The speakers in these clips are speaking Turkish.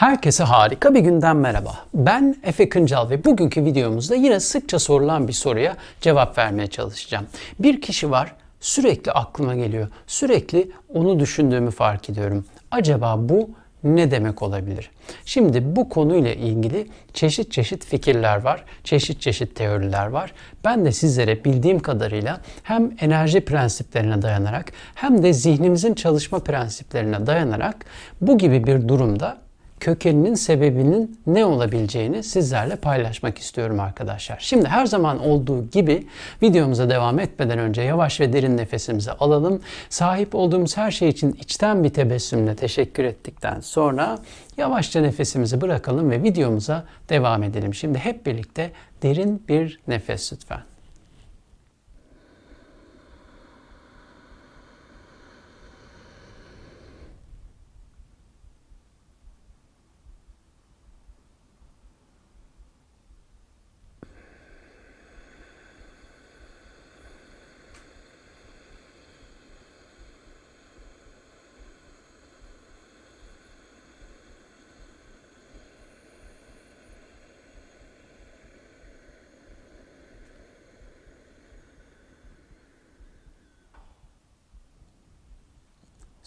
Herkese harika bir günden merhaba. Ben Efe Kıncal ve bugünkü videomuzda yine sıkça sorulan bir soruya cevap vermeye çalışacağım. Bir kişi var sürekli aklıma geliyor. Sürekli onu düşündüğümü fark ediyorum. Acaba bu ne demek olabilir? Şimdi bu konuyla ilgili çeşit çeşit fikirler var, çeşit çeşit teoriler var. Ben de sizlere bildiğim kadarıyla hem enerji prensiplerine dayanarak hem de zihnimizin çalışma prensiplerine dayanarak bu gibi bir durumda kökeninin sebebinin ne olabileceğini sizlerle paylaşmak istiyorum arkadaşlar. Şimdi her zaman olduğu gibi videomuza devam etmeden önce yavaş ve derin nefesimizi alalım. Sahip olduğumuz her şey için içten bir tebessümle teşekkür ettikten sonra yavaşça nefesimizi bırakalım ve videomuza devam edelim. Şimdi hep birlikte derin bir nefes lütfen.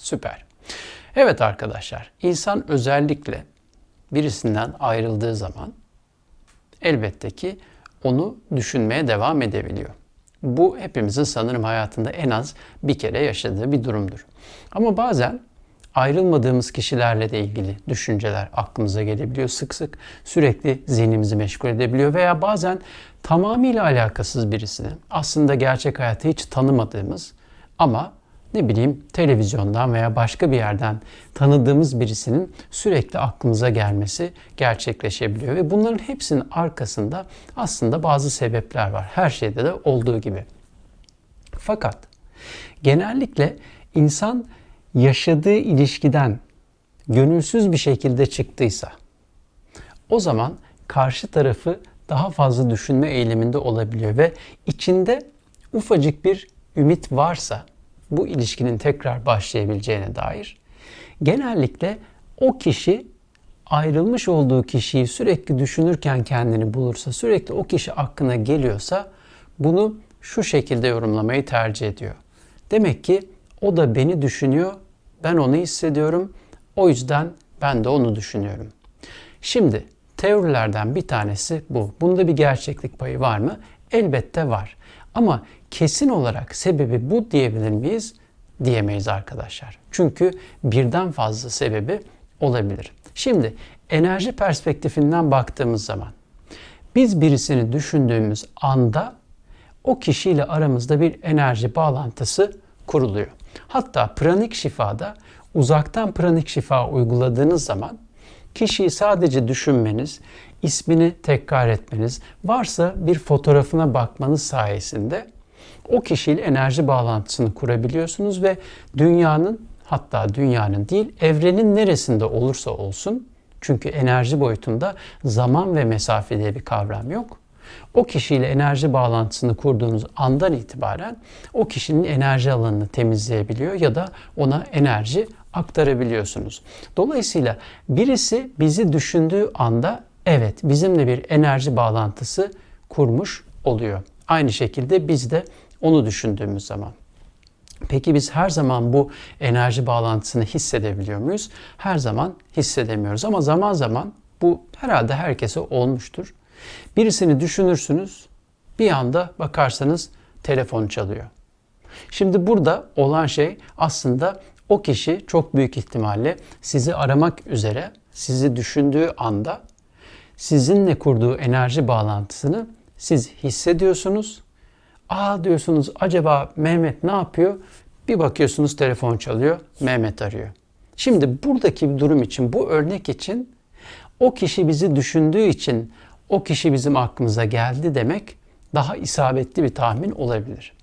Süper. Evet arkadaşlar, insan özellikle birisinden ayrıldığı zaman elbette ki onu düşünmeye devam edebiliyor. Bu hepimizin sanırım hayatında en az bir kere yaşadığı bir durumdur. Ama bazen ayrılmadığımız kişilerle de ilgili düşünceler aklımıza gelebiliyor sık sık. Sürekli zihnimizi meşgul edebiliyor veya bazen tamamıyla alakasız birisini aslında gerçek hayatta hiç tanımadığımız ama ne bileyim televizyondan veya başka bir yerden tanıdığımız birisinin sürekli aklımıza gelmesi gerçekleşebiliyor. Ve bunların hepsinin arkasında aslında bazı sebepler var. Her şeyde de olduğu gibi. Fakat genellikle insan yaşadığı ilişkiden gönülsüz bir şekilde çıktıysa o zaman karşı tarafı daha fazla düşünme eğiliminde olabiliyor ve içinde ufacık bir ümit varsa bu ilişkinin tekrar başlayabileceğine dair genellikle o kişi ayrılmış olduğu kişiyi sürekli düşünürken kendini bulursa, sürekli o kişi aklına geliyorsa bunu şu şekilde yorumlamayı tercih ediyor. Demek ki o da beni düşünüyor, ben onu hissediyorum. O yüzden ben de onu düşünüyorum. Şimdi teorilerden bir tanesi bu. Bunda bir gerçeklik payı var mı? Elbette var. Ama kesin olarak sebebi bu diyebilir miyiz? Diyemeyiz arkadaşlar. Çünkü birden fazla sebebi olabilir. Şimdi enerji perspektifinden baktığımız zaman biz birisini düşündüğümüz anda o kişiyle aramızda bir enerji bağlantısı kuruluyor. Hatta pranik şifada uzaktan pranik şifa uyguladığınız zaman kişiyi sadece düşünmeniz, ismini tekrar etmeniz, varsa bir fotoğrafına bakmanız sayesinde o kişiyle enerji bağlantısını kurabiliyorsunuz ve dünyanın hatta dünyanın değil evrenin neresinde olursa olsun çünkü enerji boyutunda zaman ve mesafe diye bir kavram yok. O kişiyle enerji bağlantısını kurduğunuz andan itibaren o kişinin enerji alanını temizleyebiliyor ya da ona enerji aktarabiliyorsunuz. Dolayısıyla birisi bizi düşündüğü anda evet bizimle bir enerji bağlantısı kurmuş oluyor. Aynı şekilde biz de onu düşündüğümüz zaman. Peki biz her zaman bu enerji bağlantısını hissedebiliyor muyuz? Her zaman hissedemiyoruz ama zaman zaman bu herhalde herkese olmuştur. Birisini düşünürsünüz, bir anda bakarsanız telefon çalıyor. Şimdi burada olan şey aslında o kişi çok büyük ihtimalle sizi aramak üzere sizi düşündüğü anda sizinle kurduğu enerji bağlantısını siz hissediyorsunuz. Aa diyorsunuz acaba Mehmet ne yapıyor? Bir bakıyorsunuz telefon çalıyor, Mehmet arıyor. Şimdi buradaki durum için, bu örnek için o kişi bizi düşündüğü için o kişi bizim aklımıza geldi demek daha isabetli bir tahmin olabilir.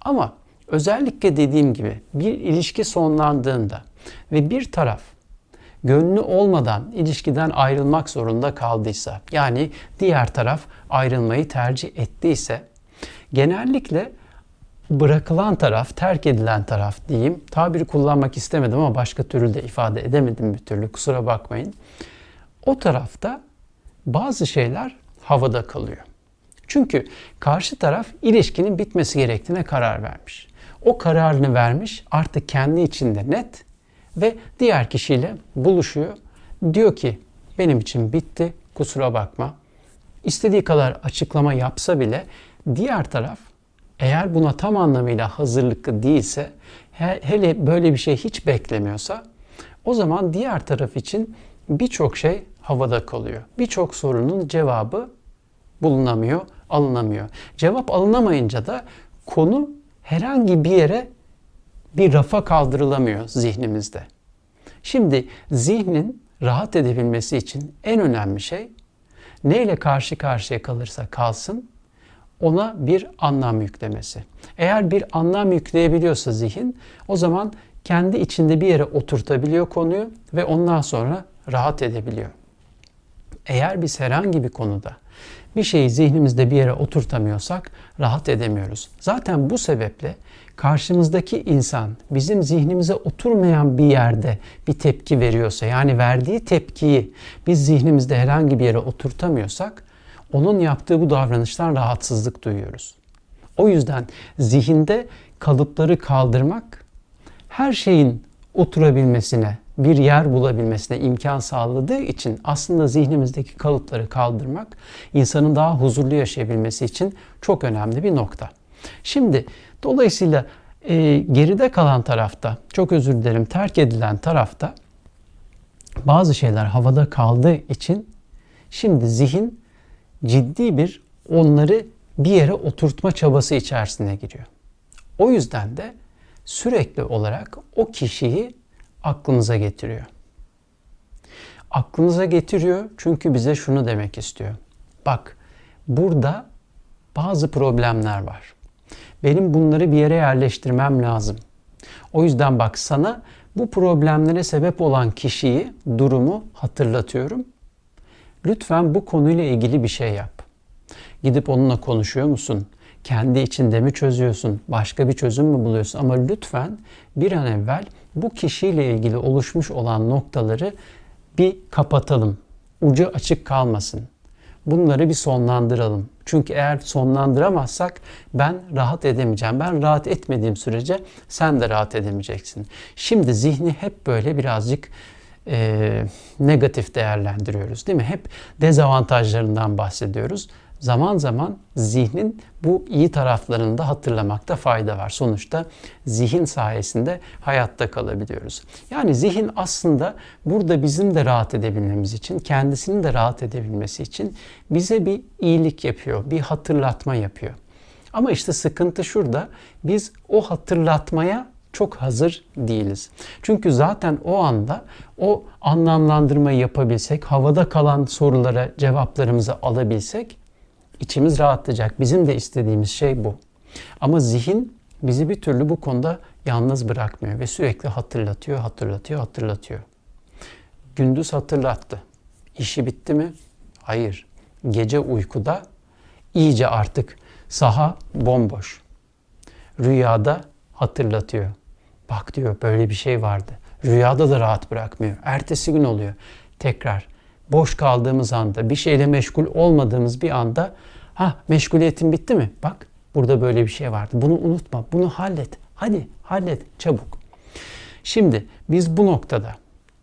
Ama özellikle dediğim gibi bir ilişki sonlandığında ve bir taraf gönlü olmadan ilişkiden ayrılmak zorunda kaldıysa yani diğer taraf ayrılmayı tercih ettiyse genellikle bırakılan taraf, terk edilen taraf diyeyim. Tabiri kullanmak istemedim ama başka türlü de ifade edemedim bir türlü kusura bakmayın. o tarafta bazı şeyler havada kalıyor. Çünkü karşı taraf ilişkinin bitmesi gerektiğine karar vermiş. O kararını vermiş, artık kendi içinde net ve diğer kişiyle buluşuyor. Diyor ki benim için bitti, kusura bakma. İstediği kadar açıklama yapsa bile diğer taraf eğer buna tam anlamıyla hazırlıklı değilse, hele böyle bir şey hiç beklemiyorsa o zaman diğer taraf için birçok şey havada kalıyor. Birçok sorunun cevabı bulunamıyor, alınamıyor. Cevap alınamayınca da konu herhangi bir yere bir rafa kaldırılamıyor zihnimizde. Şimdi zihnin rahat edebilmesi için en önemli şey neyle karşı karşıya kalırsa kalsın ona bir anlam yüklemesi. Eğer bir anlam yükleyebiliyorsa zihin o zaman kendi içinde bir yere oturtabiliyor konuyu ve ondan sonra rahat edebiliyor. Eğer biz herhangi bir konuda bir şeyi zihnimizde bir yere oturtamıyorsak rahat edemiyoruz. Zaten bu sebeple karşımızdaki insan bizim zihnimize oturmayan bir yerde bir tepki veriyorsa yani verdiği tepkiyi biz zihnimizde herhangi bir yere oturtamıyorsak onun yaptığı bu davranıştan rahatsızlık duyuyoruz. O yüzden zihinde kalıpları kaldırmak her şeyin oturabilmesine, bir yer bulabilmesine imkan sağladığı için aslında zihnimizdeki kalıpları kaldırmak insanın daha huzurlu yaşayabilmesi için çok önemli bir nokta. Şimdi dolayısıyla e, geride kalan tarafta, çok özür dilerim terk edilen tarafta bazı şeyler havada kaldığı için şimdi zihin ciddi bir onları bir yere oturtma çabası içerisine giriyor. O yüzden de sürekli olarak o kişiyi aklınıza getiriyor. Aklınıza getiriyor çünkü bize şunu demek istiyor. Bak burada bazı problemler var. Benim bunları bir yere yerleştirmem lazım. O yüzden bak sana bu problemlere sebep olan kişiyi, durumu hatırlatıyorum. Lütfen bu konuyla ilgili bir şey yap. Gidip onunla konuşuyor musun? Kendi içinde mi çözüyorsun? Başka bir çözüm mü buluyorsun? Ama lütfen bir an evvel bu kişiyle ilgili oluşmuş olan noktaları bir kapatalım. Ucu açık kalmasın. Bunları bir sonlandıralım. Çünkü eğer sonlandıramazsak ben rahat edemeyeceğim. Ben rahat etmediğim sürece sen de rahat edemeyeceksin. Şimdi zihni hep böyle birazcık e, negatif değerlendiriyoruz değil mi? Hep dezavantajlarından bahsediyoruz zaman zaman zihnin bu iyi taraflarını da hatırlamakta fayda var. Sonuçta zihin sayesinde hayatta kalabiliyoruz. Yani zihin aslında burada bizim de rahat edebilmemiz için, kendisinin de rahat edebilmesi için bize bir iyilik yapıyor, bir hatırlatma yapıyor. Ama işte sıkıntı şurada. Biz o hatırlatmaya çok hazır değiliz. Çünkü zaten o anda o anlamlandırmayı yapabilsek, havada kalan sorulara cevaplarımızı alabilsek içimiz rahatlayacak. Bizim de istediğimiz şey bu. Ama zihin bizi bir türlü bu konuda yalnız bırakmıyor ve sürekli hatırlatıyor, hatırlatıyor, hatırlatıyor. Gündüz hatırlattı. İşi bitti mi? Hayır. Gece uykuda iyice artık saha bomboş. Rüyada hatırlatıyor. Bak diyor böyle bir şey vardı. Rüyada da rahat bırakmıyor. Ertesi gün oluyor. Tekrar boş kaldığımız anda, bir şeyle meşgul olmadığımız bir anda ha meşguliyetin bitti mi? Bak burada böyle bir şey vardı. Bunu unutma, bunu hallet. Hadi hallet çabuk. Şimdi biz bu noktada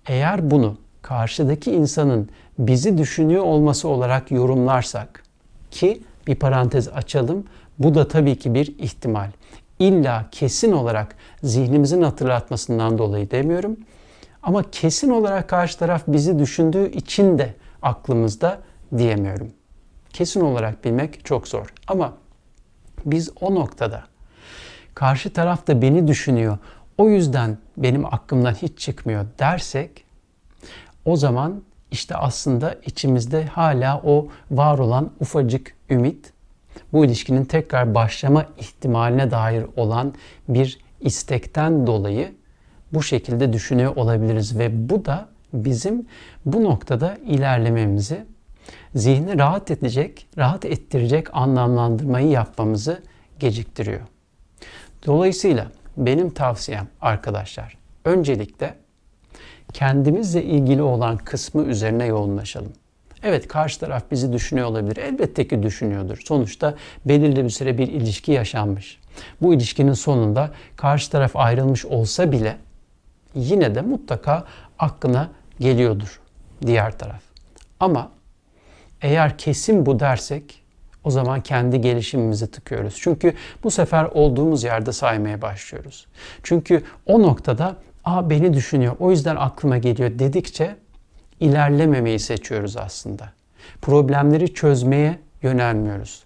eğer bunu karşıdaki insanın bizi düşünüyor olması olarak yorumlarsak ki bir parantez açalım. Bu da tabii ki bir ihtimal. İlla kesin olarak zihnimizin hatırlatmasından dolayı demiyorum. Ama kesin olarak karşı taraf bizi düşündüğü için de aklımızda diyemiyorum. Kesin olarak bilmek çok zor. Ama biz o noktada karşı taraf da beni düşünüyor. O yüzden benim aklımdan hiç çıkmıyor dersek o zaman işte aslında içimizde hala o var olan ufacık ümit bu ilişkinin tekrar başlama ihtimaline dair olan bir istekten dolayı bu şekilde düşünüyor olabiliriz ve bu da bizim bu noktada ilerlememizi, zihni rahat edecek, rahat ettirecek anlamlandırmayı yapmamızı geciktiriyor. Dolayısıyla benim tavsiyem arkadaşlar öncelikle kendimizle ilgili olan kısmı üzerine yoğunlaşalım. Evet karşı taraf bizi düşünüyor olabilir. Elbette ki düşünüyordur. Sonuçta belirli bir süre bir ilişki yaşanmış. Bu ilişkinin sonunda karşı taraf ayrılmış olsa bile yine de mutlaka aklına geliyordur diğer taraf. Ama eğer kesin bu dersek o zaman kendi gelişimimizi tıkıyoruz. Çünkü bu sefer olduğumuz yerde saymaya başlıyoruz. Çünkü o noktada Aa beni düşünüyor o yüzden aklıma geliyor dedikçe ilerlememeyi seçiyoruz aslında. Problemleri çözmeye yönelmiyoruz.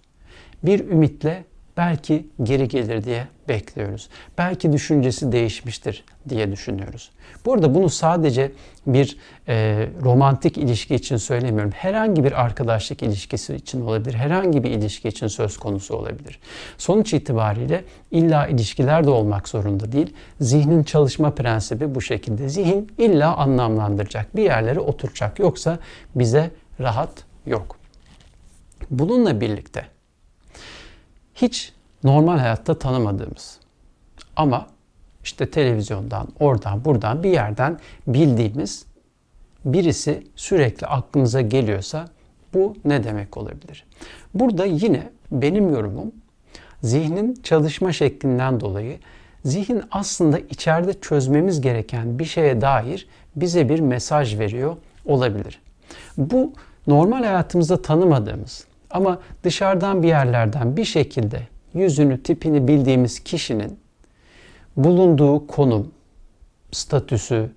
Bir ümitle belki geri gelir diye bekliyoruz. Belki düşüncesi değişmiştir diye düşünüyoruz. Bu arada bunu sadece bir e, romantik ilişki için söylemiyorum. Herhangi bir arkadaşlık ilişkisi için olabilir. Herhangi bir ilişki için söz konusu olabilir. Sonuç itibariyle illa ilişkiler de olmak zorunda değil. Zihnin çalışma prensibi bu şekilde. Zihin illa anlamlandıracak. Bir yerlere oturacak. Yoksa bize rahat yok. Bununla birlikte hiç normal hayatta tanımadığımız ama işte televizyondan, oradan, buradan bir yerden bildiğimiz birisi sürekli aklımıza geliyorsa bu ne demek olabilir? Burada yine benim yorumum zihnin çalışma şeklinden dolayı zihin aslında içeride çözmemiz gereken bir şeye dair bize bir mesaj veriyor olabilir. Bu normal hayatımızda tanımadığımız ama dışarıdan bir yerlerden bir şekilde yüzünü, tipini bildiğimiz kişinin bulunduğu konum, statüsü,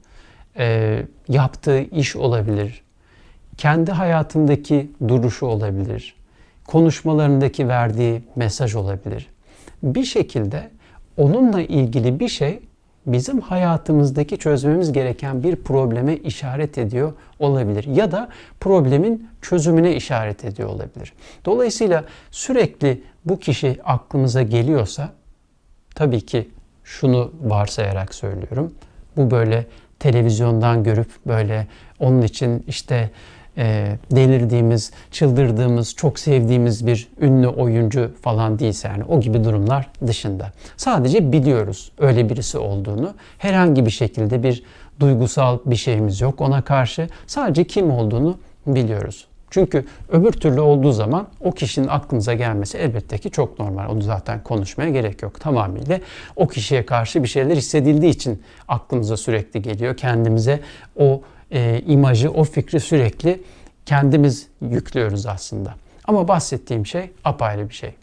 e, yaptığı iş olabilir, kendi hayatındaki duruşu olabilir, konuşmalarındaki verdiği mesaj olabilir. Bir şekilde onunla ilgili bir şey bizim hayatımızdaki çözmemiz gereken bir probleme işaret ediyor olabilir ya da problemin çözümüne işaret ediyor olabilir. Dolayısıyla sürekli bu kişi aklımıza geliyorsa tabii ki şunu varsayarak söylüyorum. Bu böyle televizyondan görüp böyle onun için işte e, delirdiğimiz, çıldırdığımız, çok sevdiğimiz bir ünlü oyuncu falan değilse yani o gibi durumlar dışında. Sadece biliyoruz öyle birisi olduğunu. Herhangi bir şekilde bir duygusal bir şeyimiz yok ona karşı. Sadece kim olduğunu biliyoruz. Çünkü öbür türlü olduğu zaman o kişinin aklınıza gelmesi elbette ki çok normal. Onu zaten konuşmaya gerek yok. Tamamıyla o kişiye karşı bir şeyler hissedildiği için aklımıza sürekli geliyor. Kendimize o e, imajı, o fikri sürekli kendimiz yüklüyoruz aslında. Ama bahsettiğim şey apayrı bir şey.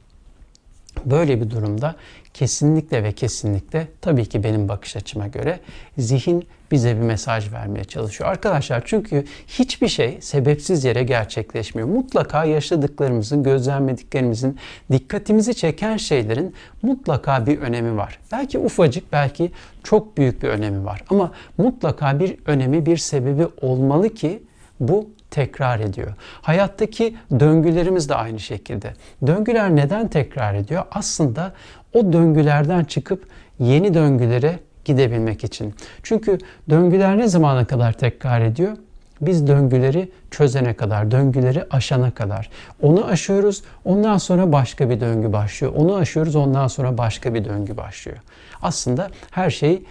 Böyle bir durumda kesinlikle ve kesinlikle tabii ki benim bakış açıma göre zihin bize bir mesaj vermeye çalışıyor. Arkadaşlar çünkü hiçbir şey sebepsiz yere gerçekleşmiyor. Mutlaka yaşadıklarımızın, gözlemlediklerimizin, dikkatimizi çeken şeylerin mutlaka bir önemi var. Belki ufacık, belki çok büyük bir önemi var. Ama mutlaka bir önemi, bir sebebi olmalı ki bu tekrar ediyor. Hayattaki döngülerimiz de aynı şekilde. Döngüler neden tekrar ediyor? Aslında o döngülerden çıkıp yeni döngülere gidebilmek için. Çünkü döngüler ne zamana kadar tekrar ediyor? Biz döngüleri çözene kadar, döngüleri aşana kadar. Onu aşıyoruz, ondan sonra başka bir döngü başlıyor. Onu aşıyoruz, ondan sonra başka bir döngü başlıyor. Aslında her şey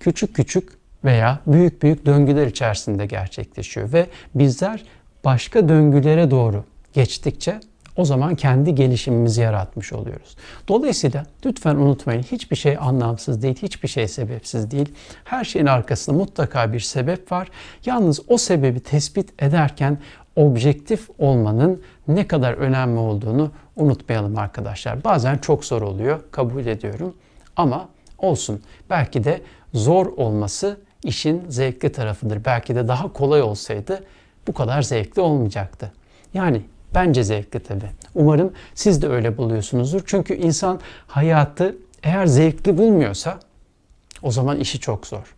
küçük küçük veya büyük büyük döngüler içerisinde gerçekleşiyor ve bizler başka döngülere doğru geçtikçe o zaman kendi gelişimimizi yaratmış oluyoruz. Dolayısıyla lütfen unutmayın hiçbir şey anlamsız değil, hiçbir şey sebepsiz değil. Her şeyin arkasında mutlaka bir sebep var. Yalnız o sebebi tespit ederken objektif olmanın ne kadar önemli olduğunu unutmayalım arkadaşlar. Bazen çok zor oluyor, kabul ediyorum. Ama olsun. Belki de zor olması işin zevkli tarafıdır. Belki de daha kolay olsaydı bu kadar zevkli olmayacaktı. Yani bence zevkli tabi. Umarım siz de öyle buluyorsunuzdur. Çünkü insan hayatı eğer zevkli bulmuyorsa o zaman işi çok zor.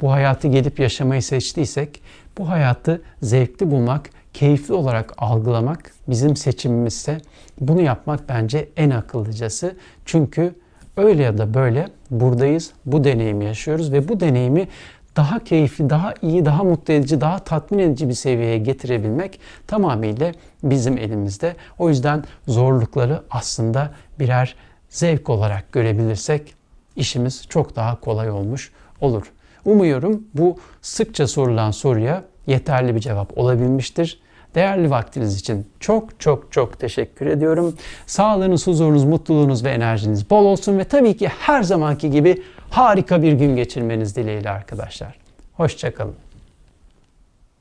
Bu hayatı gelip yaşamayı seçtiysek bu hayatı zevkli bulmak, keyifli olarak algılamak bizim seçimimizse bunu yapmak bence en akıllıcası. Çünkü öyle ya da böyle buradayız, bu deneyimi yaşıyoruz ve bu deneyimi daha keyifli, daha iyi, daha mutlu edici, daha tatmin edici bir seviyeye getirebilmek tamamıyla bizim elimizde. O yüzden zorlukları aslında birer zevk olarak görebilirsek işimiz çok daha kolay olmuş olur. Umuyorum bu sıkça sorulan soruya yeterli bir cevap olabilmiştir. Değerli vaktiniz için çok çok çok teşekkür ediyorum. Sağlığınız, huzurunuz, mutluluğunuz ve enerjiniz bol olsun ve tabii ki her zamanki gibi harika bir gün geçirmeniz dileğiyle arkadaşlar. Hoşçakalın.